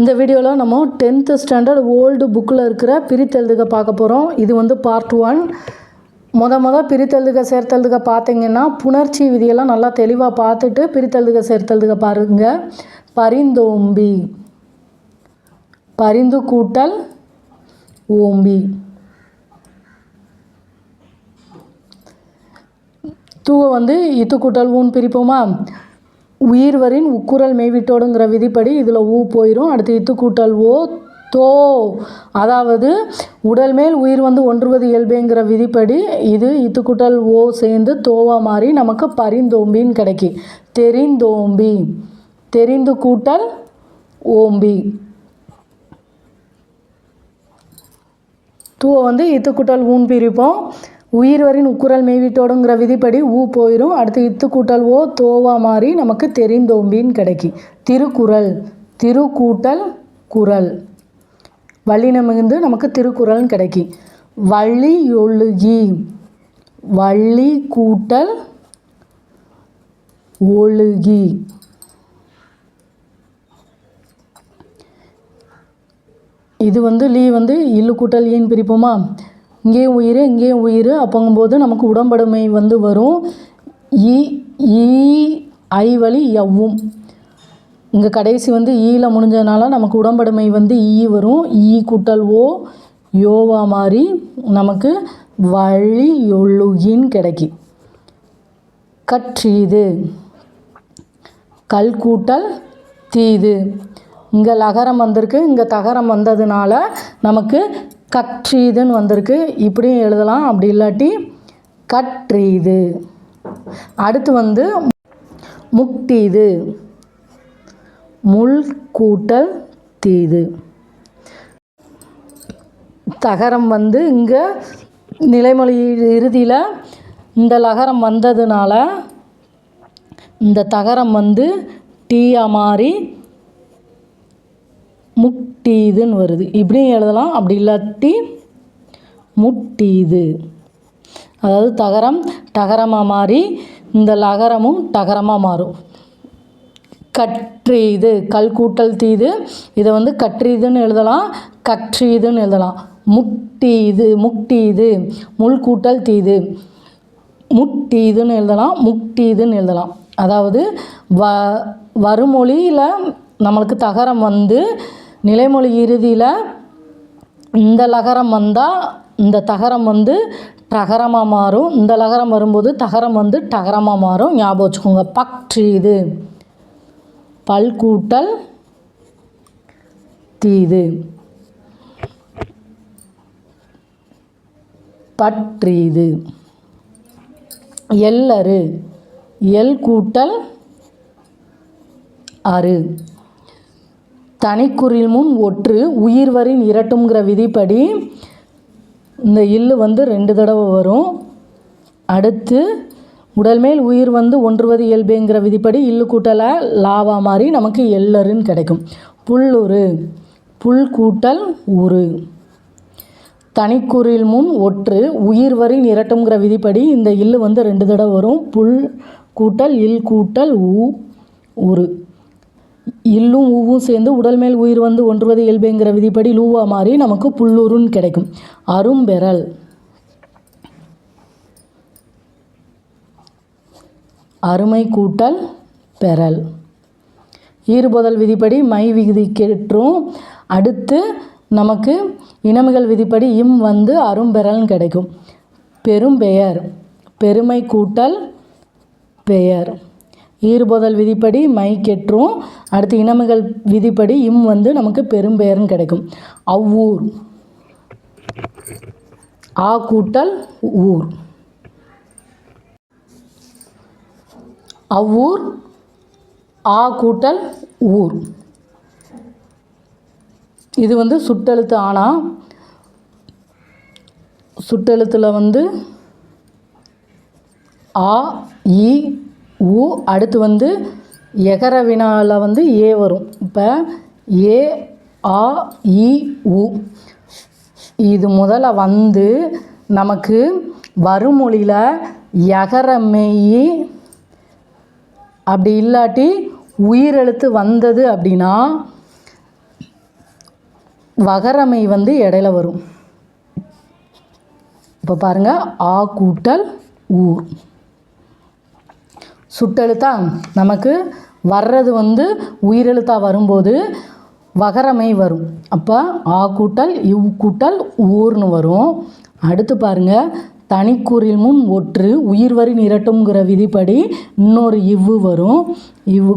இந்த வீடியோவில் நம்ம டென்த்து ஸ்டாண்டர்ட் ஓல்டு புக்கில் இருக்கிற பிரித்தெழுதுக பார்க்க போகிறோம் இது வந்து பார்ட் ஒன் மொத மொதல் பிரித்தெழுதுக சேர்த்தெழுதுக பார்த்தீங்கன்னா புணர்ச்சி விதியெல்லாம் நல்லா தெளிவாக பார்த்துட்டு பிரித்தெழுதுக சேர்த்தெழுதுக பாருங்க. பரிந்தோம்பி. பரிந்து கூட்டல் ஓம்பி. தூவை வந்து இத்து கூட்டல் ஊன் பிரிப்போமா? உயிர்வரின் உக்குரல் மெய்விட்டோடுங்கிற விதிப்படி இதில் ஊ போயிடும் அடுத்து இத்து கூட்டல் ஓ தோ. அதாவது உடல் மேல் உயிர் வந்து ஒன்றுவது இயல்புங்கிற விதிப்படி இது இத்துக்குட்டல் ஓ சேர்ந்து தோவா மாறி நமக்கு பரிந்தோம்பின்னு கிடைக்கி. தெரிந்தோம்பி. தெரிந்து கூட்டல் ஓம்பி. தூவை வந்து இத்துக்குட்டல் ஊன் பிரிப்போம். உயிர்வரின் உக்குரல் மெய்விட்டோடுங்கிற விதிப்படி ஊ போயிடும் அடுத்து இத்து கூட்டல் ஓ தோவா மாறி நமக்கு தெரிந்தோம்பின்னு கிடைக்கி. திருக்குறள் திருக்கூட்டல் குரல் வள்ளி மிகுந்து நமக்கு திருக்குறள்னு கிடைக்கி. வள்ளி ஒழுகி வள்ளி கூட்டல் ஒழுகி. இது வந்து லீ வந்து இல்லு கூட்டல் ஏன் பிரிப்போமா? இங்கேயும் உயிர் இங்கேயும் உயிர் அப்போங்கும்போது நமக்கு உடம்படுமை வந்து வரும். ஈ ஈ ஐ வழி எவ்வும் இங்கே கடைசி வந்து ஈயில் முடிஞ்சதுனால நமக்கு உடம்படுமை வந்து ஈ வரும். ஈ கூட்டல் ஓ யோவா மாதிரி நமக்கு வழி ஒழுகின்னு கிடைக்கி. கற்றீது. கல் கூட்டல் தீது. இங்கே லகரம் வந்திருக்கு. இங்கே தகரம் வந்ததுனால நமக்கு கற்றீதுன்னு வந்திருக்கு. இப்படியும் எழுதலாம். அப்படி இல்லாட்டி கற்றீது. அடுத்து வந்து முக்டீது முள் கூட்டல் தீது. தகரம் வந்து இங்கே நிலைமொழி இறுதியில் இந்த லகரம் வந்ததுனால இந்த தகரம் வந்து டீயாக மாறி முட்டீதுன்னு வருது. இப்படியும் எழுதலாம். அப்படி இல்லாட்டி முட்டீது. அதாவது தகரம் டகரமாக மாறி இந்த லகரமும் டகரமாக மாறும். கற்றீது. கல் கூட்டல் தீது. இதை வந்து கற்றீதுன்னு எழுதலாம். கற்றீதுன்னு எழுதலாம். முட்டீது. முட்டீது. முள் கூட்டல் தீது. முட்டீதுன்னு எழுதலாம். முட்டீதுன்னு எழுதலாம். அதாவது வ வருமொழியில் நம்மளுக்கு தகரம் வந்து நிலைமொழி இறுதியில் இந்த லகரம் வந்தால் இந்த தகரம் வந்து டகரமாக மாறும். இந்த லகரம் வரும்போது தகரம் வந்து டகரமாக மாறும். ஞாபகம் வச்சுக்கோங்க. பற்றீது பல்கூட்டல் தீது. பற்றீது எல்லரு. எல் கூட்டல் அரு தனிக்குறில் முன் ஒற்று உயிர்வரின் இரட்டுங்கிற விதிப்படி இந்த இல்லு வந்து ரெண்டு தடவை வரும். அடுத்து உடல் மேல் உயிர் வந்து ஒன்றுவது இயல்புங்கிற விதிப்படி இல்லு கூட்டலாக லாவா மாதிரி நமக்கு எல்லருன்னு கிடைக்கும். புல்லுரு புல் கூட்டல் உரு. தனிக்குறில் முன் ஒற்று உயிர்வரின் இரட்டுங்கிற விதிப்படி இந்த இல்லு வந்து ரெண்டு தடவை வரும். புல் கூட்டல் இல் கூட்டல் ஊ உரு. இல்லும் ஊவும் சேர்ந்து உடல் மேல் உயிர் வந்து ஒன்றுவது இயல்புங்கிற விதிப்படி லூவா மாறி நமக்கு புல்லுருன்னு கிடைக்கும். அரும்பெறல். அருமை கூட்டல் பெறல். ஈறுபொதல் விதிப்படி மை விகுதி கேற்றும் அடுத்து நமக்கு இனமிகள் விதிப்படி இம் வந்து அரும்பெறல்னு கிடைக்கும். பெரும் பெயர் பெருமை கூட்டல் பெயர். ஈறுபோதல் விதிப்படி மை கெற்றும் அடுத்து இனமுகள் விதிப்படி இம் வந்து நமக்கு பெரும்பெயர்னு கிடைக்கும். அவ்வூர். ஆ கூட்டல் ஊர். அவ்வூர் ஆ கூட்டல் ஊர். இது வந்து சுட்டெழுத்து ஆனா சுட்டெழுத்தில் வந்து ஆ இ உ அடுத்து வந்து எகர வினாவில் வந்து ஏ வரும். இப்போ ஏ ஆ இ உ. இது முதல்ல வந்து நமக்கு வருமொழியில் எகர மெய் அப்படி இல்லாட்டி உயிரெழுத்து வந்தது அப்படின்னா வகரமை வந்து இடையில வரும். இப்போ பாருங்கள் ஆ கூட்டல் ஊர் சுட்டெழுத்தா? நமக்கு வர்றது வந்து உயிரெழுத்தா வரும்போது வகரமை வரும். அப்போ ஆ கூட்டல் இவ் கூட்டல் ஊர்னு வரும். அடுத்து பாருங்க தனிக்கூறில் முன் ஒற்று உயிர் வரி நிரட்டுங்கிற விதிப்படி இன்னொரு இவ்வு வரும். இவ்வு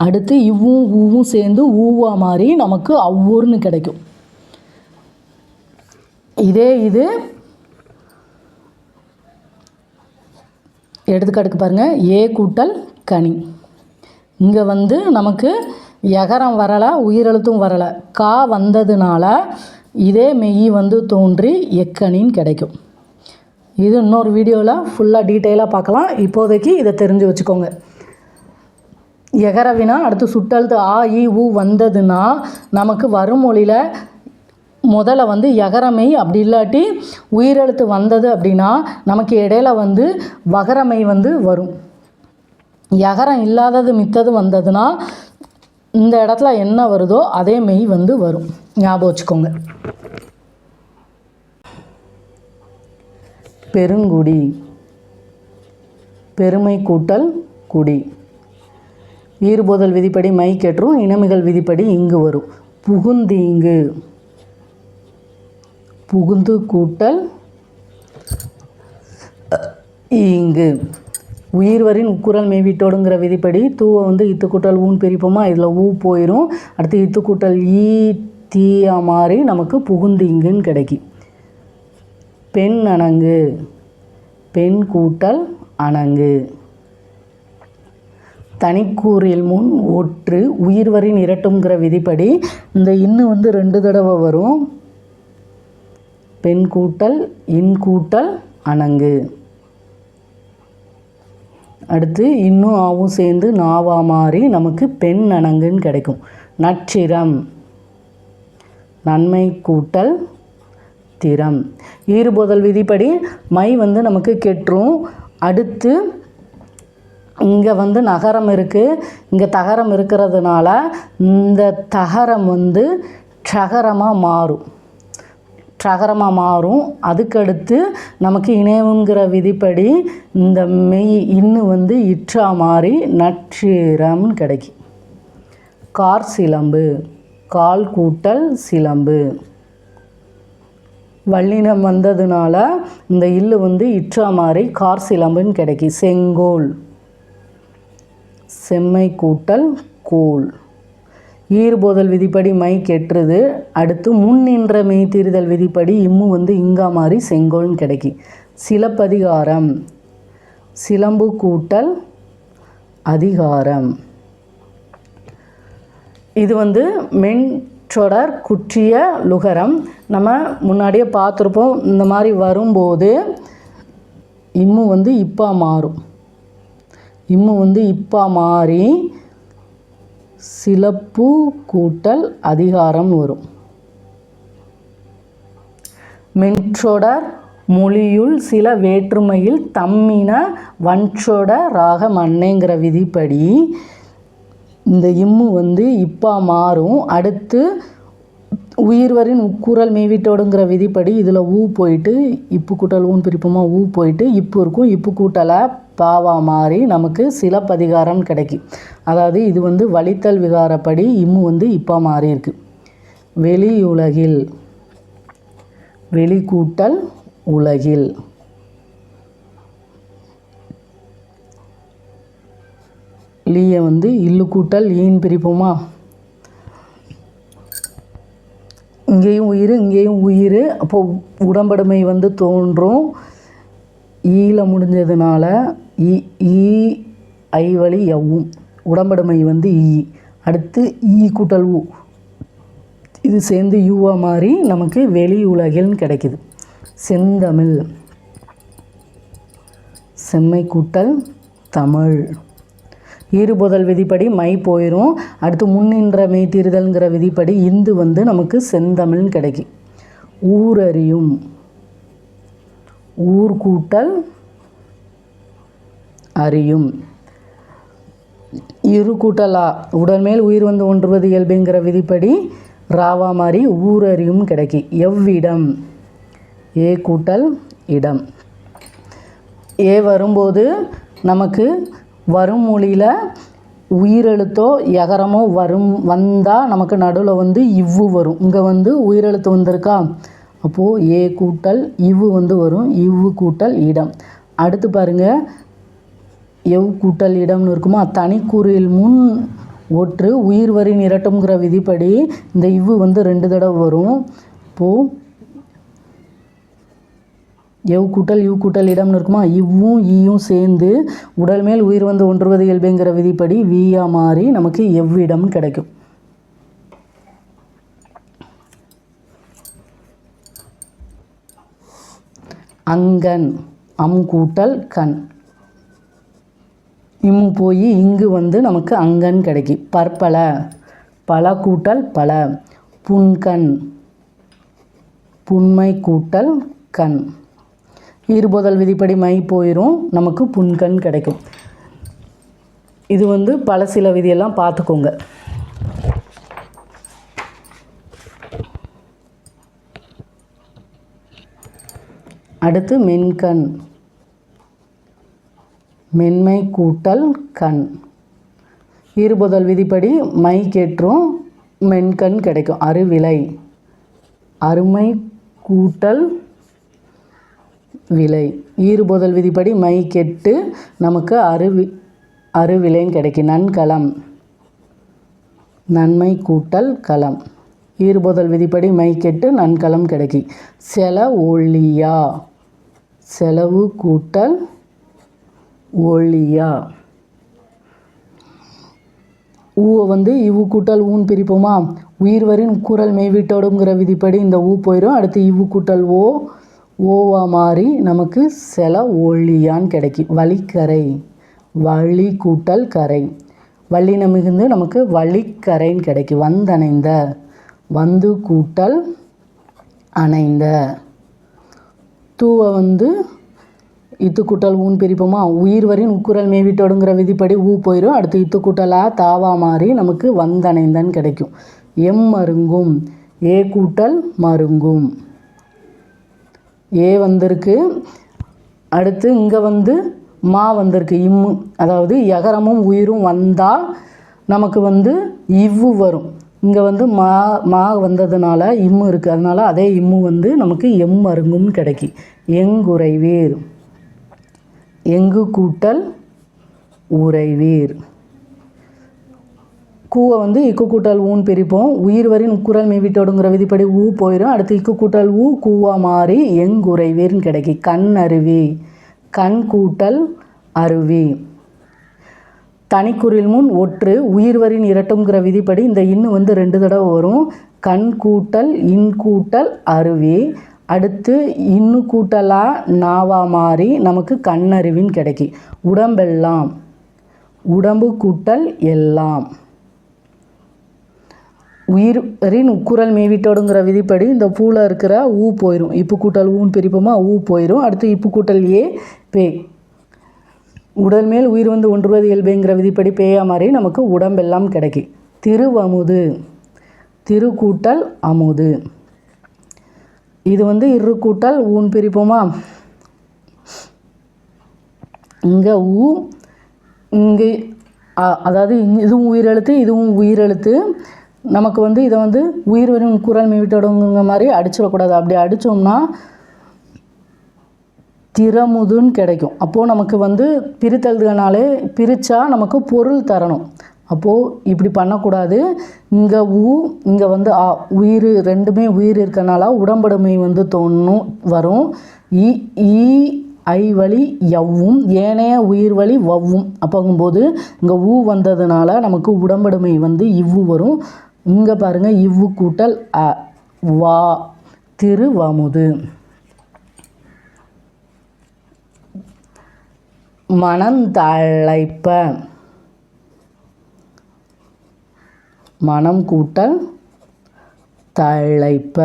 அடுத்து இவ்வும் ஊவும் சேர்ந்து ஊவா மாதிரி நமக்கு அவ்வூர்னு கிடைக்கும். இதே இது எடுத்துக்காட்டுக்கு பாருங்கள் ஏ கூட்டல் கனி. இங்கே வந்து நமக்கு எகரம் வரலை உயிரெழுத்தும் வரலை. கா வந்ததுனால இதே மெய் வந்து தோன்றி எக்கனின்னு கிடைக்கும். இது இன்னொரு வீடியோவில் ஃபுல்லாக டீட்டெயிலாக பார்க்கலாம். இப்போதைக்கு இதை தெரிஞ்சு வச்சுக்கோங்க. எகரவினா அடுத்து சுட்டெழுத்து ஆ இ உ வந்ததுன்னா நமக்கு வரும் மொழியில் முதல்ல வந்து எகரமை அப்படி இல்லாட்டி உயிரெழுத்து வந்தது அப்படின்னா நமக்கு இடையில வந்து வகரமை வந்து வரும். எகரம் இல்லாதது மித்தது வந்ததுன்னா இந்த இடத்துல என்ன வருதோ அதே மெய் வந்து வரும். ஞாபகம் வச்சுக்கோங்க. பெருங்குடி. பெருமை கூட்டல் குடி. ஈறுபோதல் விதிப்படி மை கேட்டுரும் இனமிகள் விதிப்படி இங்கு வரும். புகுந்தீங்கு புகுந்து கூட்டல் இங்கு. உயிர்வரின் உக்குரல் மேவிட்டோடுங்கிற விதிப்படி தூவை வந்து இத்து கூட்டல் ஊன் பிரிப்போமா? இதில் ஊ போயிடும் அடுத்து இத்து கூட்டல் ஈ தீயா மாறி நமக்கு புகுந்து இங்குன்னு கிடைக்கும் பெண் அணங்கு. பெண் கூட்டல் அணங்கு. தனிக்கூறில் முன் ஒற்று உயிர்வரின் இரட்டுங்கிற விதிப்படி இந்த இன்னு வந்து ரெண்டு தடவை வரும். பெண் கூட்டல் இன் கூட்டல் அணங்கு. அடுத்து இன்னும் ஆவும் சேர்ந்து நாவா மாறி நமக்கு பெண் அணங்குன்னு கிடைக்கும். நச்சிரம் நன்மை கூட்டல் திறம். ஈறுபோதல் விதிப்படி மை வந்து நமக்கு கெட்டுரும் அடுத்து இங்கே வந்து நகரம் இருக்குது இங்கே தகரம் இருக்கிறதுனால இந்த தகரம் வந்து ஷகரமாக மாறும். ஷகரமாக மாறும். அதுக்கடுத்து நமக்கு இணைவுங்கிற விதிப்படி இந்த மெய் இன்னு வந்து இற்றா மாறி நட்சீரம்னு கிடைக்கும். கார் சிலம்பு கால் கூட்டல் சிலம்பு. வல்லினம் வந்ததுனால இந்த இல்லு வந்து இற்றா மாறி கார் சிலம்புன்னு கிடைக்கும். செங்கோல் செம்மை கூட்டல் கோல் ஈறுபோதல் விதிப்படி மை கெட்டுறது. அடுத்து முன் நின்ற மெய்தீறுதல் விதிப்படி இம்மு வந்து இங்கா மாறி செங்கோல்னு கிடைக்கும் சிலப்பதிகாரம். சிலம்பு கூட்டல் அதிகாரம். இது வந்து மென் தொடர் குற்றிய லுகரம். நம்ம முன்னாடியே பார்த்துருப்போம் இந்த மாதிரி வரும்போது இம்மு வந்து இப்பா மாறும். இம்மு வந்து இப்பா மாறி சிலப்பு கூட்டல் அதிகாரம் வரும். மென்றொடர் மொழியுள் சில வேற்றுமையில் தம்மின வன்சொட ராக மன்னேங்கிற விதிப்படி இந்த இம்மு வந்து இப்பா மாறும். அடுத்து உயிர்வரின் உக்குரல் மேவிட்டோடுங்கிற விதிப்படி இதில் ஊ போயிட்டு இப்பு கூட்டல் ஊன் பிரிப்போமா ஊ போயிட்டு இப்பு இருக்கும் இப்பு கூட்டலை பாவா மாறி நமக்கு சிலப்பதிகாரம் கிடைக்கும் அதாவது இது வந்து வழித்தல் விகாரப்படி இம்மு வந்து இப்போ மாறி இருக்கு. வெளியுலகில் வெளிக்கூட்டல் உலகில். லீயை வந்து இல்லு கூட்டல் ஈன் பிரிப்போமா இங்கேயும் உயிர் இங்கேயும் உயிர். அப்போது உடம்படுமை வந்து தோன்றும். ஈல முடிஞ்சதுனால ஈ ஈ ஐ வழி எவ்வும் உடம்படுமை வந்து ஈ. அடுத்து ஈ கூட்டல் ஊ இது சேர்ந்து யூவா மாதிரி நமக்கு வெளி உலகில்னு கிடைக்குது. செந்தமிழ். செம்மை கூட்டல் தமிழ். ஈறுபுதல் விதிப்படி மை போயிடும் அடுத்து முன்னின்ற மெய்தீறுதல்ங்கிற விதிப்படி இந்து வந்து நமக்கு செந்தமிழ்னு கிடைக்கும் ஊரறியும். ஊர் கூட்டல் அறியும். இரு கூட்டலா உடல் மேல் உயிர் வந்து ஒன்றுவது இயல்புங்கிற விதிப்படி ராவா மாதிரி ஊரறியும் கிடைக்கி. எவ்விடம்? ஏ கூட்டல் இடம். ஏ வரும்போது நமக்கு வரும் மொழியில் உயிரெழுத்தோ எகரமோ வரும் வந்தால் நமக்கு நடுவில் வந்து இவ்வு வரும். இங்கே வந்து உயிரெழுத்து வந்திருக்கா? அப்போது ஏ கூட்டல் இவ்வு வந்து வரும். இவ்வு கூட்டல் இடம். அடுத்து பாருங்கள் எவ் கூட்டல் இடம்னு இருக்குமா தனிக்குறில் முன் ஒற்று உயிர் வரி நிரட்டுங்கிற விதிப்படி இந்த இவ்வு வந்து ரெண்டு தடவை வரும். இப்போது எவ் கூட்டல் யூ கூட்டல் இடம்னு இருக்குமா? இவ்வும் ஈயும் சேர்ந்து உடல் மேல் உயிர் வந்து ஒன்றுவது இயல்புங்கிற விதிப்படி வியா மாறி நமக்கு எவ்விடம் கிடைக்கும்? அங்கன் அம் கூட்டல் கண். இம்மு போய் இங்கு வந்து நமக்கு அங்கன் கிடைக்கும். பற்பல. பல கூட்டல் பல. புன்கண். புன்மை கூட்டல் கண். ஈர்போதல் விதிப்படி மை போயிடும் நமக்கு புன்கண் கிடைக்கும். இது வந்து பல சில விதியெல்லாம் பார்த்துக்கோங்க. அடுத்து மென்கண். மென்மை கூட்டல் கண். ஈறுபுதல் விதிப்படி மை கேற்றும் மென்கண் கிடைக்கும். அருவிலை. அருமை கூட்டல் விலை. ஈறுபோதல் விதிப்படி மை கெட்டு நமக்கு அருவி அருவிலைன்னு கிடைக்கும். நன்கலம். நன்மை கூட்டல் களம் ஈறுபோதல் விதிப்படி மை கெட்டு நன்கலம் கிடைக்கி செல ஒளியா. செலவு கூட்டல் ஒளியா. ஊவை வந்து இவ்வு கூட்டல் ஊன் பிரிப்போமா? உயிர்வரின் குரல் மெய்விட்டோடுங்கிற விதிப்படி இந்த ஊ போயிடும் அடுத்து இவ்வு கூட்டல் ஓ ஓவா மாறி நமக்கு செல ஒளியான்னு கிடைக்கும். வழிக்கரை வழி கூட்டல் கரை. வள்ளின மிகுந்து நமக்கு வழிக்கரைன்னு கிடைக்கும். வந்தணைந்த வந்து கூட்டல் அணைந்த. தூவை வந்து இத்து கூட்டல் ஊன் பிரிப்போமா? உயிர் வரின் உக்குரல் மேவிட்டோடுங்கிற விதிப்படி ஊ போயிடும் அடுத்து இத்து கூட்டலாக தாவா மாறி நமக்கு வந்தணைந்தன்னு கிடைக்கும். எம் மருங்கும் ஏ கூட்டல் மருங்கும். ஏ வந்திருக்கு. அடுத்து இங்கே வந்து மா வந்திருக்கு. இம்மு அதாவது எகரமும் உயிரும் வந்தால் நமக்கு வந்து இவ்வு வரும். இங்கே வந்து மா மா வந்ததுனால இம்மு இருக்குது அதனால் அதே இம்மு வந்து நமக்கு எம் அருங்கும் கிடைக்கி. எங்குறைவீர். எங்கு கூட்டல் உறைவீர். கூவை வந்து இக்கு கூட்டல் ஊன் பிரிப்போம். உயிர் வரின் உக்குரல் மெய்விட்டோடுங்கிற விதிப்படி ஊ போயிடும் அடுத்து இக்கு கூட்டல் ஊ கூவா மாறி எங்குறைவீர்னு கிடைக்கி. கண் அருவி. கண் கூட்டல் அருவி. தனிக்குறில் முன் ஒற்று உயிர் வரின் இரட்டுங்கிற விதிப்படி இந்த இன்னு வந்து ரெண்டு தடவை வரும். கண் கூட்டல் இன் கூட்டல் அருவி. அடுத்து இன்னு கூட்டலா நாவா மாறி நமக்கு கண்ணருவின்னு கிடைக்கி. உடம்பெல்லாம். உடம்பு கூட்டல் எல்லாம். உயிரின் உக்குரல் மேவிட்டோடுங்கிற விதிப்படி இந்த பூவில் இருக்கிற ஊ போயிடும் இப்பு கூட்டல் ஊன்னு பிரிப்போமா? ஊ போயிடும் அடுத்து இப்பு கூட்டல் ஏ பே. உடல் மேல் உயிர் வந்து ஒன்றுவது இயல்புங்கிற விதிப்படி பேயா மாதிரி நமக்கு உடம்பெல்லாம் கிடைக்கும் திருவமுது திருக்கூட்டல் அமுது. இது வந்து இரு கூட்டல் ஊன் பிரிப்போமா? இங்கே ஊ இங்கே அதாவது இதுவும் உயிரெழுத்து இதுவும் உயிரெழுத்து. நமக்கு வந்து இதை வந்து உயிர் வரும் குரல் மீவிட்டோடுங்கிற மாதிரி அடிச்சிடக்கூடாது. அப்படி அடித்தோம்னா திறமுதுன்னு கிடைக்கும். அப்போது நமக்கு வந்து பிரித்தெழுதுனாலே பிரித்தா நமக்கு பொருள் தரணும். அப்போது இப்படி பண்ணக்கூடாது. இங்கே ஊ இங்கே வந்து ஆ உயிர் ரெண்டுமே உயிர் இருக்கனால உடம்படுமை வந்து தோணும் வரும். இ ஈ ஐ வழி யவ்வும் ஏனைய உயிர் வழி வவ்வும். அப்போங்கும்போது இங்கே ஊ வந்ததுனால நமக்கு உடம்படுமை வந்து இவ்வு வரும். இங்கே பாருங்கள் இவ்வு கூட்டல் அ வா திருவமுது. மனந்தழைப்ப மனம் கூட்டல் தழைப்ப.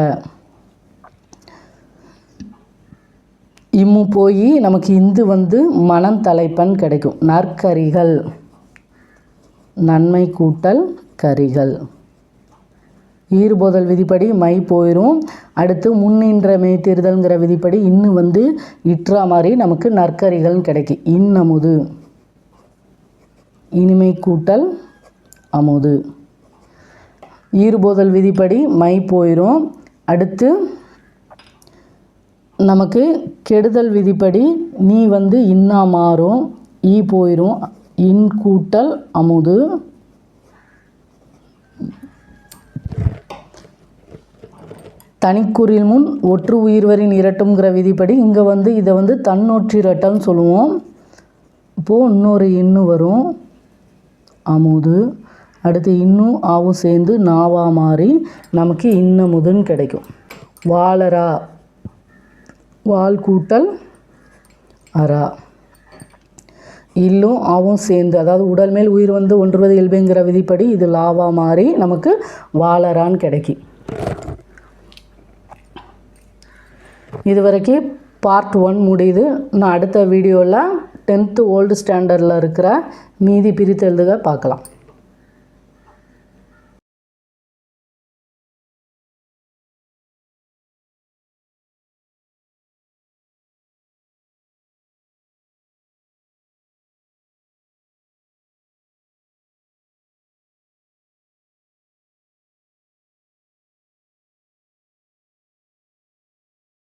இம்மு போய் நமக்கு இந்து வந்து மனம் தலைப்பன் கிடைக்கும். நற்கரிகள். நன்மை கூட்டல் கரிகள். ஈறுபோதல் விதிப்படி மை போயிடும் அடுத்து முன்னின்ற மெய்த்தீர்தல்ங்கிற விதிப்படி இன்னும் வந்து இற்றா மாதிரி நமக்கு நற்கரிகள்னு கிடைக்கும் இன்னமுது. இனிமை கூட்டல் அமுது. ஈறுபோதல் விதிப்படி மை போயிடும் அடுத்து நமக்கு கெடுதல் விதிப்படி நீ வந்து இன்னா மாறும். ஈ போயிடும் இன் கூட்டல் அமுது. தனிக்குறில் முன் ஒற்று உயிர்வரின் இரட்டுங்கிற விதிப்படி இங்கே வந்து இதை வந்து தன்னொற்றிரட்டம்னு சொல்லுவோம். இப்போது இன்னொரு இன்னு வரும். அமுது அடுத்து இன்னும் ஆவும் சேர்ந்து நாவா மாறி நமக்கு இன்னமுதுன்னு கிடைக்கும். வாழரா வால் கூட்டல் அரா இல்லும் ஆவும் சேர்ந்து அதாவது உடல் மேல் உயிர் வந்து ஒன்றுவது இயல்புங்கிற விதிப்படி இது லாவா மாறி நமக்கு வாழறான்னு கிடைக்கும். இது வரைக்கும் பார்ட் ஒன் முடியுது. நான் அடுத்த வீடியோவில் டென்த்து ஓல்டு ஸ்டாண்டர்டில் இருக்கிற மீதி பிரித்தெழுதுக பார்க்கலாம்.